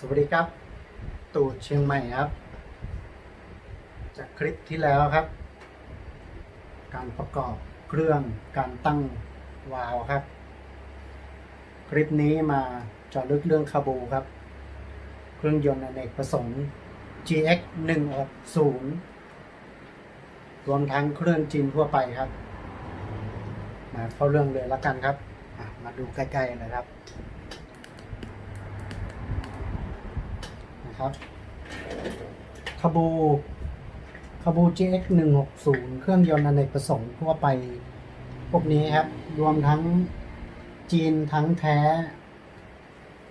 สวัสดีครับ ตู่เชียงใหม่ครับ จากคลิปที่แล้วครับ การประกอบเครื่องการตั้งวาล์วครับ คลิปนี้มาเจาะลึกเรื่องคาบูครับ เครื่องยนต์อเนกประสงค์ GX 160รวมทั้งเครื่องจีนทั่วไปครับ มาเข้าเรื่องเลยล้วกันครับ มาดูใกล้ๆเลยครับ นะครับคาบูคาบู GX 160เครื่องยนต์อเนกประสงค์ทั่วไป พวกนี้ครับ รวมทั้งจีนทั้งแท้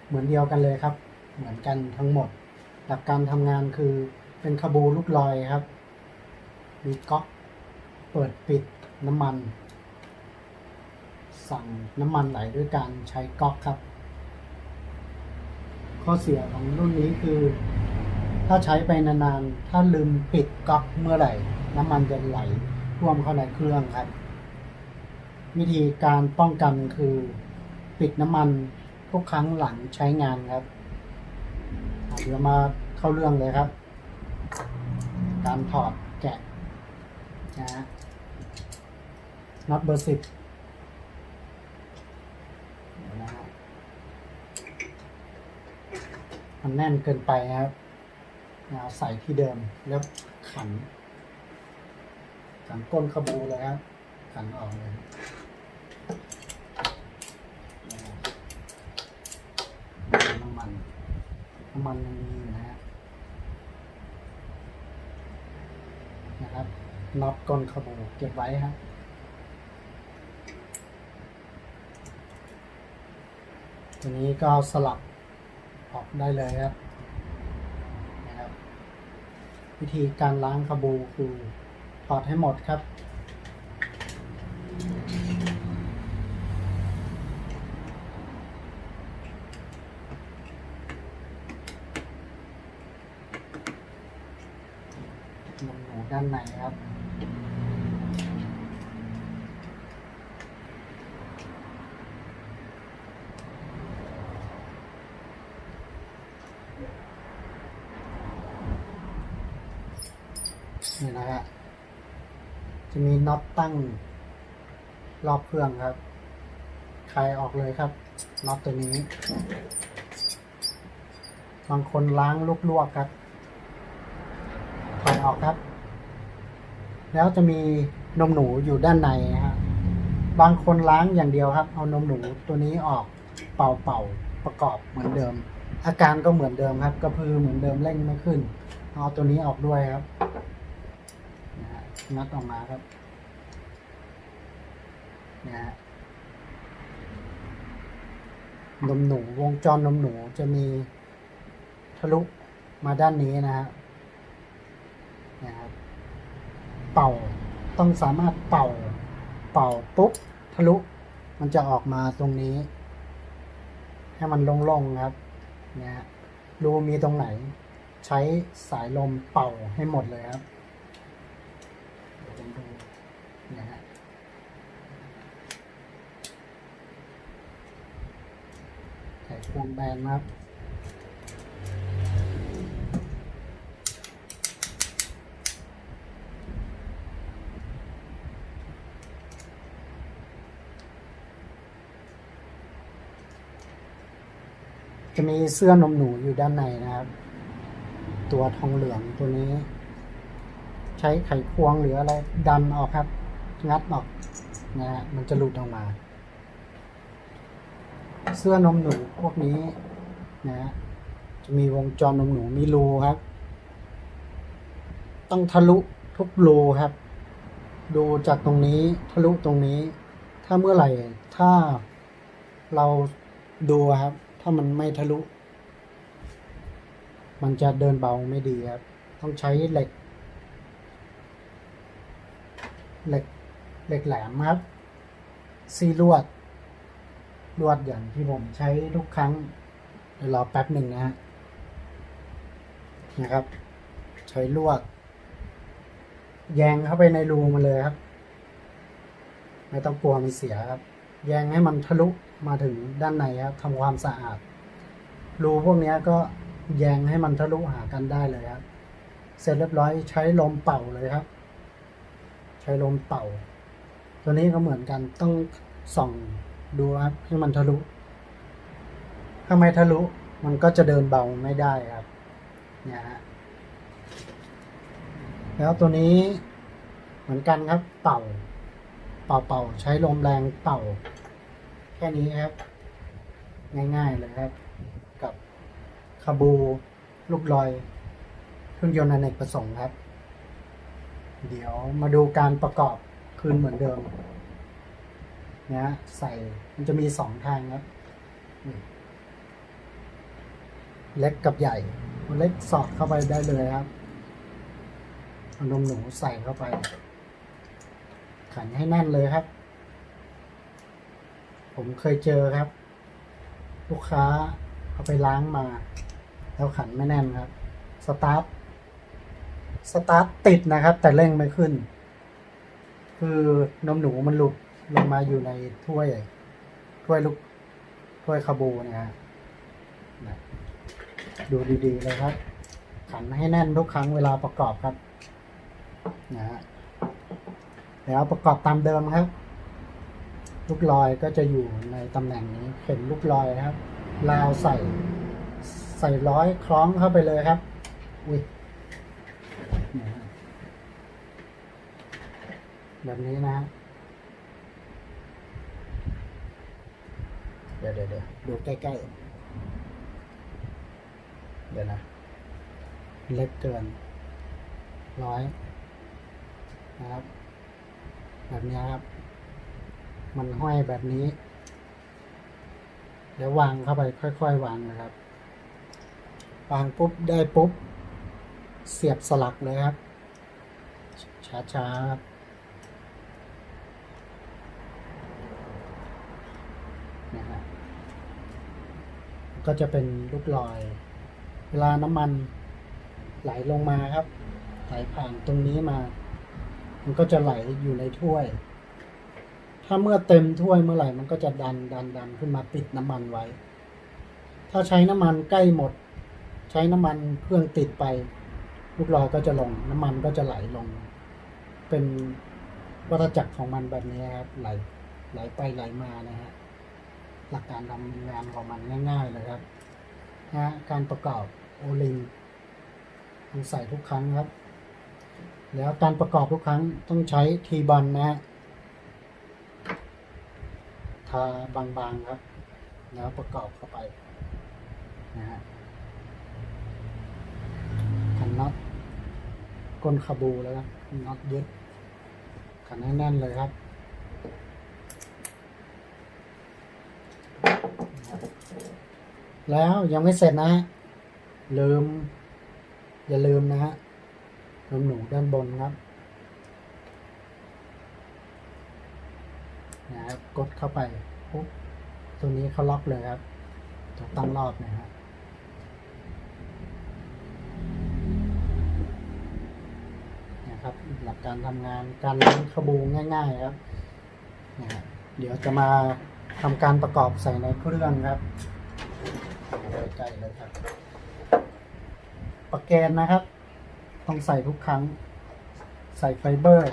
เหมือนเดียวกันเลยครับ เหมือนกันทั้งหมด หลักการทำงานคือเป็นคาบูลูกลอยครับ มีก๊อกเปิดปิดน้ำมัน สั่งน้ำมันไหลด้วยการใช้ก๊อกครับ ข้อเสียของรุ่นนี้คือ ถ้าใช้ไปนานๆ ถ้าลืมปิดก๊อกเมื่อไหร่ น้ำมันจะไหลท่วมเข้าในเครื่องครับ วิธีการป้องกันคือปิดน้ำมันทุกครั้งหลังใช้งานครับเดี๋ยวมาเข้าเรื่องเลยครับ การถอดแกะนะน็อตเบอร์สิบนะฮะ มันแน่นเกินไปนะครับเอาใส่ที่เดิมแล้วขัน ขันก้นขบูเลยครับ ขันออกเลยนะฮะน้ำมันน้ำมันยังมีอยู่นะฮะนะครับน็อตก้นขบูเก็บไว้ครับทีนี้ก็สลับ ออกได้เลยครับนะครับ วิธีการล้างคาบูคือถอดให้หมดครับหนูด้านในครับ นี่นะฮะจะมีน็อตตั้งรอบเครื่องครับคลายออกเลยครับน็อตตัวนี้ บางคนล้างลวกๆครับคลายออกครับ แล้วจะมีนมหนูอยู่ด้านในนะฮะบางคนล้างอย่างเดียวครับ เอานมหนูตัวนี้ออกเป่าๆประกอบเหมือนเดิม อาการก็เหมือนเดิมครับ กระพือเหมือนเดิมเร่งไม่ขึ้น เอาตัวนี้ออกด้วยครับ นะฮะงัดออกมาครับนะฮะนมหนูวงจรนมหนูจะมีทะลุมาด้านนี้นะฮะนะครับเป่าต้องสามารถเป่า เป่าปุ๊บทะลุมันจะออกมาตรงนี้ ให้มันโล่งๆครับนะฮะรูมีตรงไหน ใช้สายลมเป่าให้หมดเลยครับ เดี๋ยวผมดูนะฮะใส่ พวงแบนนครับจะมีเสื้อนมหนูอยู่ด้านในนะครับ ตัวทองเหลืองตัวนี้ ใช้ไขควงหรืออะไรดันออกครับ งัดออกนะฮะมันจะหลุดออกมา เสื้อนมหนูพวกนี้นะฮะจะมีวงจรนมหนูมีรูครับ ต้องทะลุทุกรูครับ ดูจากตรงนี้ทะลุตรงนี้ ถ้าเมื่อไหร่ถ้าเราดูครับ ถ้ามันไม่ทะลุ มันจะเดินเบาไม่ดีครับ ต้องใช้เหล็ก เหล็กเหล็กแหลมครับซีลวด ลวดอย่างที่ผมใช้ทุกครั้งเดี๋ยวรอแป๊บหนึ่งนะฮะนะครับ ใช้ลวด แยงเข้าไปในรูมันเลยครับ ไม่ต้องกลัวมันเสียครับ แยงให้มันทะลุมาถึงด้านในครับทำความสะอาด รูพวกนี้ก็แยงให้มันทะลุหากันได้เลยครับ เสร็จเรียบร้อยใช้ลมเป่าเลยครับ ใช้ลมเป่า ตัวนี้ก็เหมือนกันต้องส่อง ดูครับให้มันทะลุ ถ้าไม่ทะลุ มันก็จะเดินเบาไม่ได้ครับ เนี่ยฮะ แล้วตัวนี้เหมือนกันครับ เป่า เป่าเป่าใช้ลมแรงเป่า แค่นี้ครับ ง่ายๆเลยครับ กับคาบูลูกลอยเครื่องยนต์อเนกประสงค์ครับ เดี๋ยวมาดูการประกอบคืนเหมือนเดิม นะใส่มันจะมีสองทางครับเล็กกับใหญ่ เล็กสอดเข้าไปได้เลยครับเอานมหนูใส่เข้าไป ขันให้แน่นเลยครับ ผมเคยเจอครับ ลูกค้าเอาไปล้างมา แล้วขันไม่แน่นครับ สตาร์ทสตาร์ทติดนะครับ แต่เร่งไม่ขึ้น คือนมหนูมันหลุด ลงมาอยู่ในถ้วย ถ้วยลูกถ้วยคาบูเนะฮะนะดูดีๆเลยครับ ขันให้แน่นทุกครั้งเวลาประกอบครับนะฮะแล้วประกอบตามเดิมครับ ลูกลอยก็จะอยู่ในตำแหน่งนี้เข็มลูกลอยครับราวใส่ ใส่ร้อยคล้องเข้าไปเลยครับ อุ้ยแบบนี้นะฮะเดี๋ยวเดี๋ยวเดี๋ยวดูใกล้ๆ เดี๋ยวนะ เล็กเกินร้อยนะครับ แบบนี้ครับ มันห้อยแบบนี้แล้ววางเข้าไปค่อย ๆ วางนะครับ วางปุ๊บได้ปุ๊บ เสียบสลักเลยครับช้าๆครับนะฮะ ก็จะเป็นลูกลอย เวลาน้ำมันไหลลงมาครับ ไหลผ่านตรงนี้มา มันก็จะไหลอยู่ในถ้วย ถ้าเมื่อเต็มถ้วยเมื่อไหร่มันก็จะดันดันดันขึ้นมาปิดน้ำมันไว้ ถ้าใช้น้ำมันใกล้หมด ใช้น้ำมันเครื่องติดไป ลูกลอยก็จะลง น้ำมันก็จะไหลลง เป็นวัฏจักรของมันแบบนี้ครับ ไหลไหลไปไหลมานะฮะ หลักการทำงานของมันง่ายๆเลยครับนะการประกอบโอลิงต้องใส่ทุกครั้งครับ แล้วการประกอบทุกครั้งต้องใช้ทีบันนะฮะทาบางๆครับ แล้วประกอบเข้าไปนะฮะขันน็อตก้นคาบูแล้วนะน็อตยึดขันให้แน่นเลยครับ แล้วยังไม่เสร็จนะฮะลืม อย่าลืมนะฮะนมหนูด้านบนครับนะครับกดเข้าไปปุ๊บตัวนี้เขาล็อกเลยครับตัวตั้งรอบนะฮะนะครับหลักการทำงานการเลี้ยงขบูง่ายๆครับนะเดี๋ยวจะมาทำการประกอบใส่ในเครื่องครับ ใกล้ๆเลยครับประแกนนะครับ ต้องใส่ทุกครั้ง ใส่ไฟเบอร์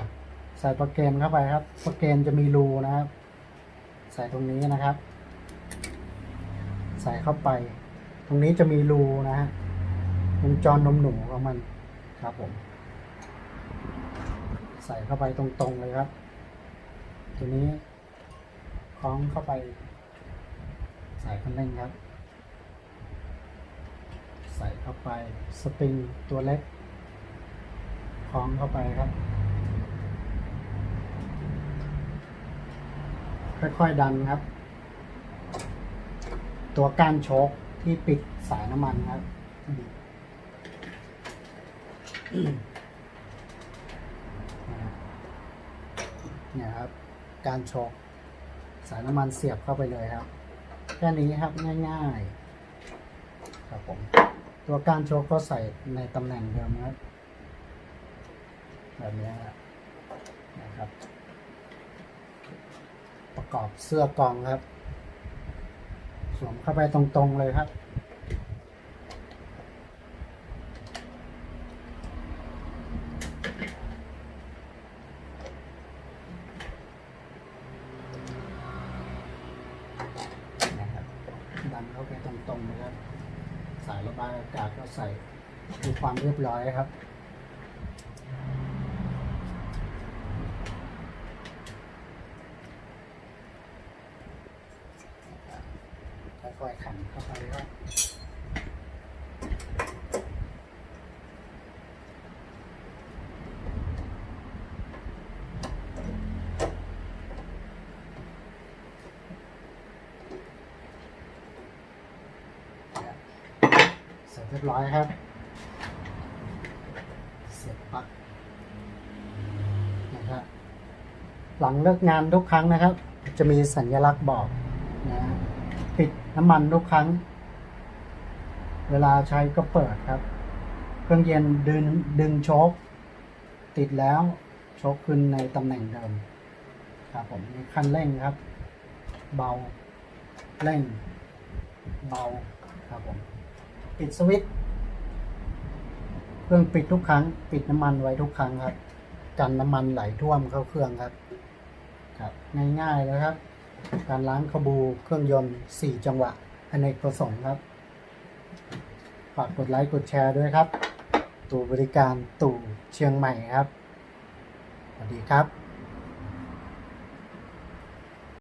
ใส่ประแกนเข้าไปครับประแกนจะมีรูนะครับ ใส่ตรงนี้นะครับ ใส่เข้าไป ตรงนี้จะมีรูนะฮะวงจรนมหนูของมันครับผม ใส่เข้าไปตรงๆเลยครับ ตัวนี้คล้องเข้าไป ใส่คันเร่งครับ ใส่เข้าไป สปริงตัวเล็กคล้องเข้าไปครับ ค่อยๆดันครับ ตัวก้านโชคที่ปิดสายน้ำมันครับเนี่ยครับ การโชคสายน้ำมันเสียบเข้าไปเลยครับ แค่นี้ครับง่าย ๆ ครับผม ตัวการโชกก็ใส่ในตำแหน่งเดิมนะครับแบบนี้นะครับ ประกอบเสื้อกองครับ สวมเข้าไปตรงๆเลยครับนะครับดันเข้าไปตรงๆลยครับ สายระบายอากาศก็ใส่ดูความเรียบร้อยครับค่อยๆขันเข้าไปครับ เส เรียบร้อยครับ เสียบปลั๊กนะครับ หลังเลิกงานทุกครั้งนะครับ จะมีสัญลักษณ์บอกนะปิดน้ำมันทุกครั้ง เวลาใช้ก็เปิดครับ เครื่องเย็นดึงดึงโชคติดแล้วโชคขึ้นในตำแหน่งเดิมครับผมมีคันเร่งครับ เบาเร่งเบาครับผม ปิดสวิตช์เครื่องปิดทุกครั้ง ปิดน้ำมันไว้ทุกครั้งครับ กันน้ำมันไหลท่วมเข้าเครื่องครับ ครับ ง่ายๆเลยครับ การล้างขบูเครื่องยนต์สี่จังหวะอเนกประสงค์ครับ ฝากกดไลค์กดแชร์ด้วยครับตู่บริการตู่เชียงใหม่ครับ สวัสดีครับ